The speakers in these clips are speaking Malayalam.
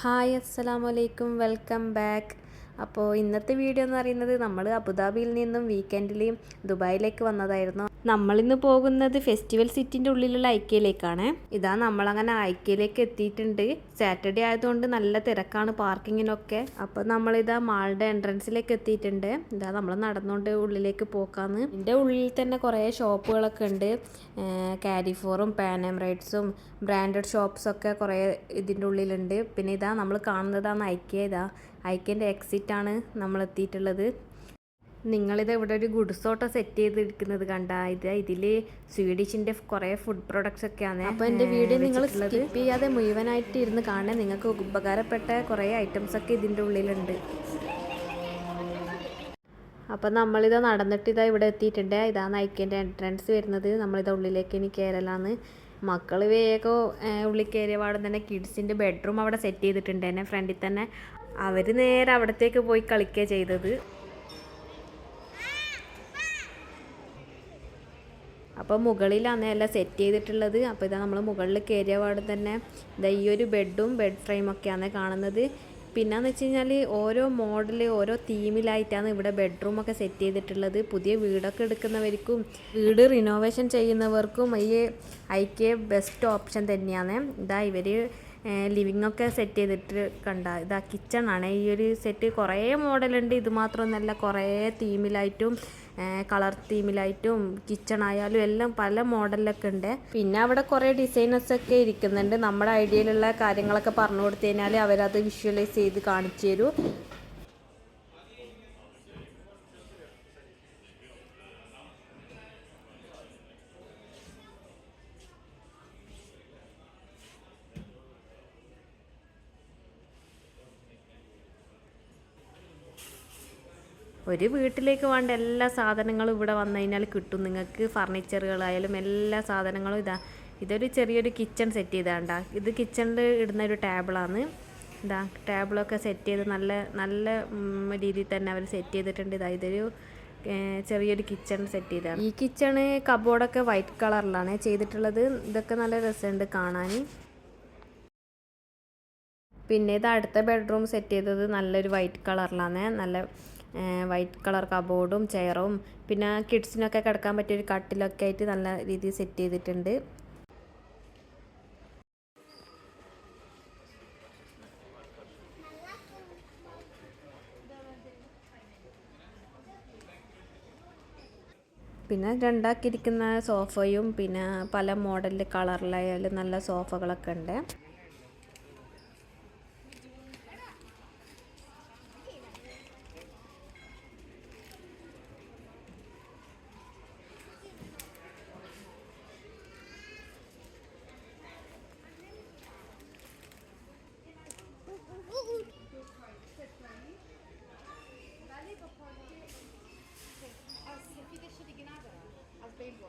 ഹായ് അസ്സലാമു അലൈക്കും വെൽക്കം ബാക്ക്. അപ്പോൾ ഇന്നത്തെ വീഡിയോ എന്ന് പറയുന്നത് നമ്മൾ അബുദാബിയിൽ നിന്നും വീക്കെൻഡിൽ ദുബായിലേക്ക് വന്നതായിരുന്നു. നമ്മളിന്ന് പോകുന്നത് ഫെസ്റ്റിവൽ സിറ്റിന്റെ ഉള്ളിലുള്ള ഐക്യയിലേക്കാണ്. ഇതാ നമ്മളങ്ങനെ ഐക്യയിലേക്ക് എത്തിയിട്ടുണ്ട്. സാറ്റർഡേ ആയതുകൊണ്ട് നല്ല തിരക്കാണ് പാർക്കിങ്ങിനൊക്കെ. അപ്പോൾ നമ്മളിതാ മാളുടെ എൻട്രൻസിലേക്ക് എത്തിയിട്ടുണ്ട്. ഇതാ നമ്മൾ നടന്നുകൊണ്ട് ഉള്ളിലേക്ക് പോക്കാന്ന്. ഇതിന്റെ ഉള്ളിൽ തന്നെ കുറേ ഷോപ്പുകളൊക്കെ ഉണ്ട്. കാരിഫോറും പാനം റൈഡ്സും ബ്രാൻഡഡ് ഷോപ്സൊക്കെ കുറേ ഇതിന്റെ ഉള്ളിലുണ്ട്. പിന്നെ ഇതാ നമ്മൾ കാണുന്നതാണ് ഐക്യ. ഇതാ ഐക്യന്റെ എക്സിറ്റ് ആണ് നമ്മൾ എത്തിയിട്ടുള്ളത് നിങ്ങളിത് ഇവിടെ ഒരു ഗുഡ്സ് ഓട്ടോ സെറ്റ് ചെയ്തിരിക്കുന്നത് കണ്ട? ഇത് ഇതിൽ സ്വീഡിഷിന്റെ കുറേ ഫുഡ് പ്രൊഡക്ട്സ് ഒക്കെയാണ് അപ്പോൾ എന്റെ വീഡിയോ നിങ്ങൾ സ്കിപ്പ് ചെയ്യാതെ മുഴുവനായിട്ട് ഇരുന്ന് കാണാൻ നിങ്ങൾക്ക് ഉപകാരപ്പെട്ട കുറേ ഐറ്റംസ് ഒക്കെ ഇതിന്റെ ഉള്ളിലുണ്ട്. അപ്പം നമ്മളിത് നടന്നിട്ട് ഇതാ ഇവിടെ എത്തിയിട്ടുണ്ട്. ഇതാണ് ഐക്യന്റെ എൻട്രൻസ് വരുന്നത്. നമ്മളിത് ഉള്ളിലേക്ക് ഇനി കയറലാന്ന് മക്കൾ വേഗം ഉള്ളിൽ കയറിയ പാടം തന്നെ കിഡ്സിന്റെ ബെഡ്റൂം അവിടെ സെറ്റ് ചെയ്തിട്ടുണ്ട്. എന്നെ ഫ്രണ്ടിൽ തന്നെ. അവർ നേരെ അവിടത്തേക്ക് പോയി കളിക്കുക ചെയ്തത്. അപ്പോൾ മുകളിലാണ് എല്ലാം സെറ്റ് ചെയ്തിട്ടുള്ളത്. അപ്പോൾ ഇതാ നമ്മൾ മുകളിൽ കയറിയ പാട് തന്നെ ഇതാ ഈ ഒരു ബെഡും ബെഡ് ഫ്രെയിമൊക്കെയാണ് കാണുന്നത്. പിന്നെന്ന് വെച്ച് കഴിഞ്ഞാൽ ഓരോ മോഡൽ ഓരോ തീമിലായിട്ടാണ് ഇവിടെ ബെഡ്റൂമൊക്കെ സെറ്റ് ചെയ്തിട്ടുള്ളത്. പുതിയ വീടൊക്കെ എടുക്കുന്നവർക്കും വീട് റിനോവേഷൻ ചെയ്യുന്നവർക്കും ഈ ഐക്യ ബെസ്റ്റ് ഓപ്ഷൻ തന്നെയാണ്. ഇതാ ഇവർ ലിവിങ് ഒക്കെ സെറ്റ് ചെയ്തിട്ട് കണ്ട ഇതാ കിച്ചൺ ആണ് ഈ ഒരു സെറ്റ് കുറേ മോഡലുണ്ട്. ഇത് മാത്രമൊന്നുമല്ല കുറേ തീമിലായിട്ടും കളർ തീമിലായിട്ടും കിച്ചൺ ആയാലും എല്ലാം പല മോഡലിലൊക്കെ ഉണ്ട്. പിന്നെ അവിടെ കുറേ ഡിസൈനേഴ്സ് ഒക്കെ ഇരിക്കുന്നുണ്ട്. നമ്മുടെ ഐഡിയയിലുള്ള കാര്യങ്ങളൊക്കെ പറഞ്ഞു കൊടുത്തു കഴിഞ്ഞാൽ അവരത് വിഷ്വലൈസ് ചെയ്ത് കാണിച്ചു തരും. ഒരു വീട്ടിലേക്ക് വേണ്ട എല്ലാ സാധനങ്ങളും ഇവിടെ വന്നു കഴിഞ്ഞാൽ കിട്ടും. നിങ്ങൾക്ക് ഫർണിച്ചറുകളായാലും എല്ലാ സാധനങ്ങളും ഇതാ ഇതൊരു ചെറിയൊരു കിച്ചൺ സെറ്റ് ചെയ്താണ്ട. ഇത് കിച്ചണിൽ ഇടുന്ന ഒരു ടേബിളാണ് ഇതാ ടേബിളൊക്കെ സെറ്റ് ചെയ്ത് നല്ല നല്ല രീതിയിൽ തന്നെ അവർ സെറ്റ് ചെയ്തിട്ടുണ്ട്. ഇതാ ഇതൊരു ചെറിയൊരു കിച്ചൺ സെറ്റ് ചെയ്താണ്. ഈ കിച്ചണ് കബോർഡൊക്കെ വൈറ്റ് കളറിലാണ് ചെയ്തിട്ടുള്ളത് ഇതൊക്കെ നല്ല രസമുണ്ട് കാണാൻ. പിന്നെ ഇത് അടുത്ത ബെഡ്റൂം സെറ്റ് ചെയ്തത് നല്ലൊരു വൈറ്റ് കളറിലാണ് നല്ല വൈറ്റ് കളർ കബോർഡും ചെയറും പിന്നെ കിഡ്സിനൊക്കെ കിടക്കാൻ പറ്റിയൊരു കട്ടിലൊക്കെ ആയിട്ട് നല്ല രീതിയിൽ സെറ്റ് ചെയ്തിട്ടുണ്ട്. പിന്നെ രണ്ടാക്കിയിരിക്കുന്ന സോഫയും പിന്നെ പല മോഡലിൽ കളറിലായാലും നല്ല സോഫകളൊക്കെ ഉണ്ട്. పెట్టుకోండి లాలీపాప్ అంటే అది సఫీద్ షీ దిగినా కదా అది పెయింట్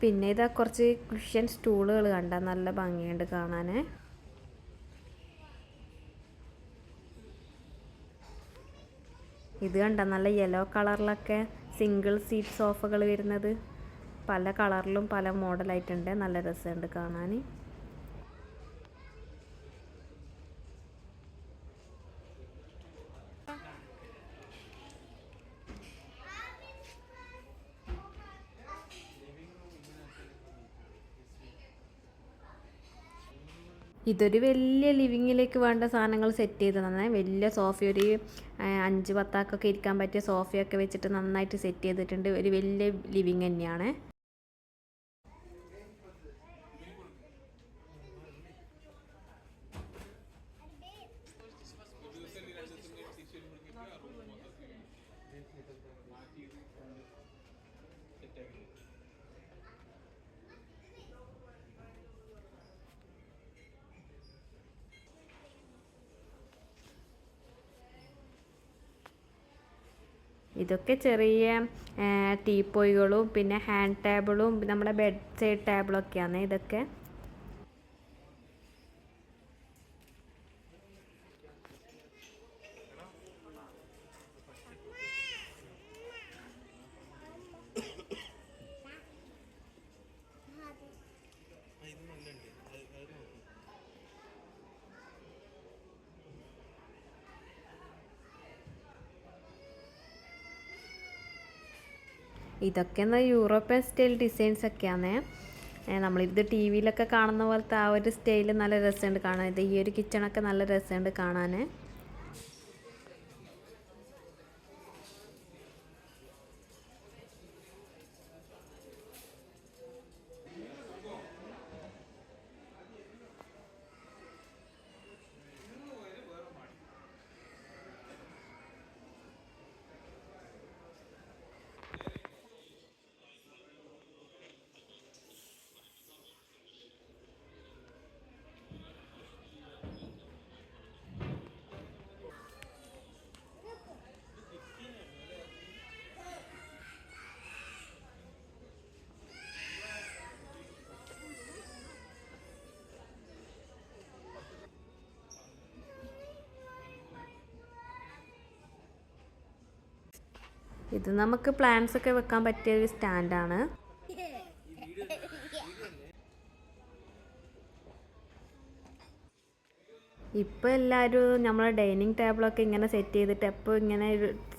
പിന്നെ ഇതാ കുറച്ച് ക്രിസ്ത്യൻ സ്റ്റൂളുകൾ കണ്ട നല്ല ഭംഗിയുണ്ട് കാണാൻ ഇത് കണ്ട നല്ല യെല്ലോ കളറിലൊക്കെ സിംഗിൾ സീറ്റ് സോഫകൾ വരുന്നത്. പല കളറിലും പല മോഡലായിട്ടുണ്ട് നല്ല രസമുണ്ട് കാണാൻ ഇതൊരു വലിയ ലിവിങ്ങിലേക്ക് വേണ്ട സാധനങ്ങൾ സെറ്റ് ചെയ്ത് നന്നായി വലിയ സോഫ ഒരു അഞ്ച് പത്താക്കൊക്കെ ഇരിക്കാൻ പറ്റിയ സോഫയൊക്കെ വെച്ചിട്ട് നന്നായിട്ട് സെറ്റ് ചെയ്തിട്ടുണ്ട്. ഒരു വലിയ ലിവിങ് തന്നെയാണ്. ഇതൊക്കെ ചെറിയ ടീപ്പോയികളും പിന്നെ ഹാൻഡ് ടേബിളും നമ്മുടെ ബെഡ് സൈഡ് ടേബിളൊക്കെയാണ് ഇതൊക്കെ. ഇതൊക്കെ എന്നാൽ യൂറോപ്യൻ സ്റ്റൈൽ ഡിസൈൻസ് ഒക്കെയാണ് നമ്മളിത് ടി വിയിലൊക്കെ കാണുന്ന പോലത്തെ ആ ഒരു സ്റ്റൈൽ നല്ല രസമുണ്ട് കാണാൻ. ഇത് ഈ ഒരു കിച്ചണൊക്കെ നല്ല രസമുണ്ട് കാണാൻ ഇത് നമുക്ക് പ്ലാന്റ്സ് ഒക്കെ വെക്കാൻ പറ്റിയ ഒരു സ്റ്റാൻഡാണ് ഇപ്പോൾ എല്ലാവരും നമ്മളെ ഡൈനിങ് ടേബിളൊക്കെ ഇങ്ങനെ സെറ്റ് ചെയ്തിട്ട് എപ്പോൾ ഇങ്ങനെ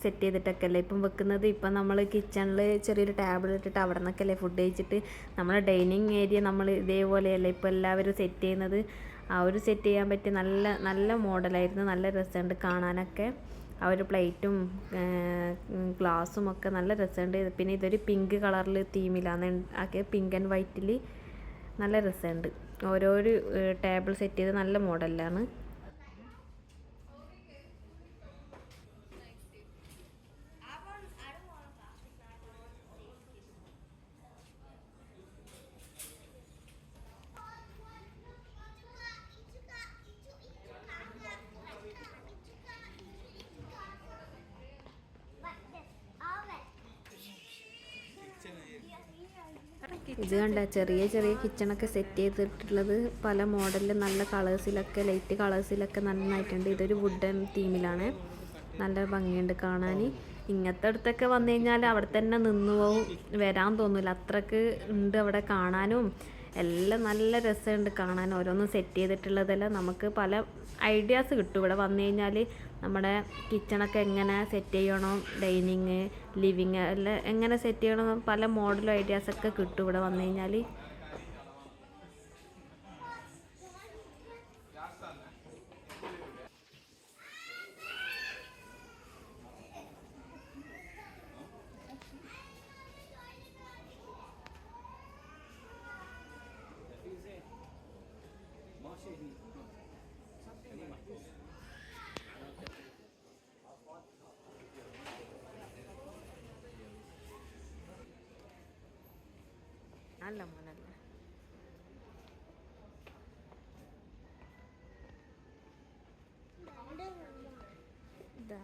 സെറ്റ് ചെയ്തിട്ടൊക്കെ അല്ലേ ഇപ്പം വെക്കുന്നത് ഇപ്പം നമ്മൾ കിച്ചണിൽ ചെറിയൊരു ടേബിൾ ഇട്ടിട്ട് അവിടെ നിന്നൊക്കെ അല്ലേ ഫുഡ് കഴിച്ചിട്ട്? നമ്മളെ ഡൈനിങ് ഏരിയ നമ്മൾ ഇതേപോലെയല്ലേ ഇപ്പോൾ എല്ലാവരും സെറ്റ് ചെയ്യുന്നത്? ആ ഒരു സെറ്റ് ചെയ്യാൻ പറ്റിയ നല്ല നല്ല മോഡലായിരുന്നു നല്ല രസമുണ്ട് കാണാനൊക്കെ. ആ ഒരു പ്ലേറ്റും ഗ്ലാസും ഒക്കെ നല്ല രസമുണ്ട്. പിന്നെ ഇതൊരു പിങ്ക് കളറിൽ തീമിലാണ് ആക്കിയത് പിങ്ക് ആൻഡ് വൈറ്റിൽ നല്ല രസമുണ്ട്. ഓരോരു ടേബിൾ സെറ്റ് ചെയ്ത് നല്ല മോഡലിലാണ് ഇത് കണ്ട ചെറിയ ചെറിയ കിച്ചണൊക്കെ സെറ്റ് ചെയ്തിട്ടുള്ളത് പല മോഡലിൽ നല്ല കളേഴ്സിലൊക്കെ ലൈറ്റ് കളേഴ്സിലൊക്കെ നന്നായിട്ടുണ്ട്. ഇതൊരു വുഡൻ തീമിലാണ് നല്ല ഭംഗിയുണ്ട് കാണാൻ ഇങ്ങനത്തെ അടുത്തൊക്കെ വന്നു കഴിഞ്ഞാൽ അവിടെ തന്നെ നിന്നു പോവും. വരാൻ തോന്നില്ല അത്രയ്ക്ക് ഉണ്ട് അവിടെ കാണാനും. എല്ലാം നല്ല രസമുണ്ട് കാണാൻ. ഓരോന്നും സെറ്റ് ചെയ്തിട്ടുള്ളതെല്ലാം നമുക്ക് പല ഐഡിയാസ് കിട്ടും. ഇവിടെ വന്നു കഴിഞ്ഞാൽ നമ്മുടെ കിച്ചണൊക്കെ എങ്ങനെ സെറ്റ് ചെയ്യണം? ഡൈനിങ് ലിവിങ് എല്ലാം എങ്ങനെ സെറ്റ് ചെയ്യണം? പല മോഡലും ഐഡിയാസൊക്കെ കിട്ടും ഇവിടെ വന്നു കഴിഞ്ഞാൽ അല്ല മോനല്ല ഇതാ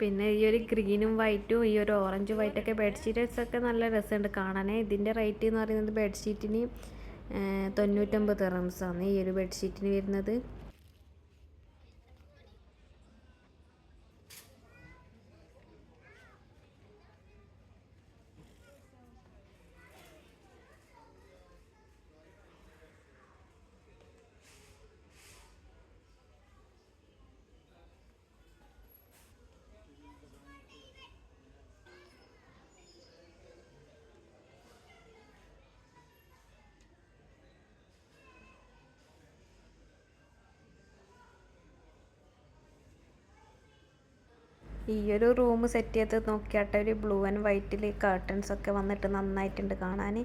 പിന്നെ ഈ ഒരു ഗ്രീനും വൈറ്റും ഈ ഒരു ഓറഞ്ച് വൈറ്റൊക്കെ ബെഡ്ഷീറ്റ്സ് ഒക്കെ നല്ല രസമുണ്ട് കാണാനേ. ഇതിന്റെ റേറ്റ് എന്ന് പറയുന്നത് ബെഡ്ഷീറ്റിന് തൊണ്ണൂറ്റൊമ്പത് റംസാണ് ഈ ഒരു ബെഡ്ഷീറ്റിന് വരുന്നത്. ഈ ഒരു റൂം സെറ്റ് ചെയ്ത് നോക്കിയാട്ടെ ഒരു ബ്ലൂ ആൻഡ് വൈറ്റിൽ കർട്ടൻസ് ഒക്കെ വന്നിട്ട് നന്നായിട്ടുണ്ട് കാണാൻ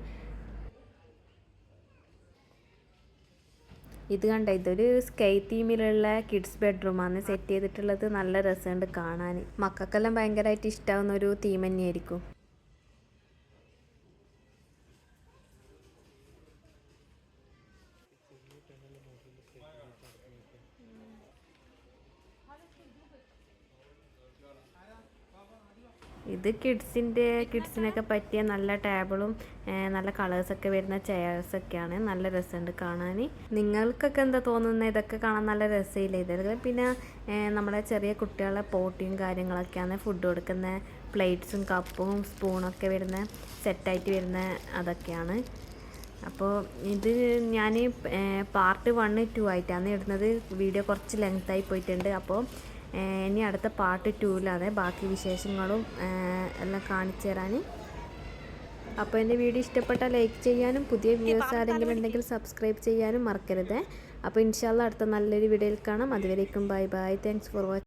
ഇത് കണ്ട ഇതൊരു സ്കൈ തീമിലുള്ള കിഡ്സ് ബെഡ്റൂമാണ് സെറ്റ് ചെയ്തിട്ടുള്ളത്. നല്ല രസമുണ്ട് കാണാൻ മക്കൾക്കെല്ലാം ഭയങ്കരമായിട്ട് ഇഷ്ടാവുന്ന ഒരു തീം തന്നെയായിരിക്കും. ഇത് കിഡ്സിന്റെ കിഡ്സിനൊക്കെ പറ്റിയ നല്ല ടേബിളും നല്ല കളേഴ്സൊക്കെ വരുന്ന ചെയർസൊക്കെയാണ് നല്ല രസമുണ്ട് കാണാൻ നിങ്ങൾക്കൊക്കെ എന്താ തോന്നുന്നത് ഇതൊക്കെ കാണാൻ നല്ല രസമില്ല? ഇതൊക്കെ പിന്നെ നമ്മുടെ ചെറിയ കുട്ടികളെ പോട്ടിയും കാര്യങ്ങളൊക്കെയാണ് ഫുഡ് കൊടുക്കുന്ന. പ്ലേറ്റ്സും കപ്പും സ്പൂണൊക്കെ വരുന്ന സെറ്റായിട്ട് വരുന്ന അതൊക്കെയാണ്. അപ്പോൾ ഇത് ഞാൻ പാർട്ട് വണ്ണ് ടു ആയിട്ടാണ് ഇടുന്നത്. വീഡിയോ കുറച്ച് ലെങ്ത്തായി പോയിട്ടുണ്ട്. അപ്പോൾ ഇനി അടുത്ത പാർട്ട് ടൂവിലാണ് ബാക്കി വിശേഷങ്ങളും എല്ലാം കാണിച്ചു തരാൻ അപ്പോൾ എന്റെ വീഡിയോ ഇഷ്ടപ്പെട്ടാൽ ലൈക്ക് ചെയ്യാനും പുതിയ വ്യൂസ് ആരെങ്കിലും ഉണ്ടെങ്കിൽ സബ്സ്ക്രൈബ് ചെയ്യാനും മറക്കരുത്. അപ്പോൾ ഇൻഷാല്ല അടുത്ത നല്ലൊരു വീഡിയോയിൽ കാണാം. അതുവരേക്കും bye bye thanks for watching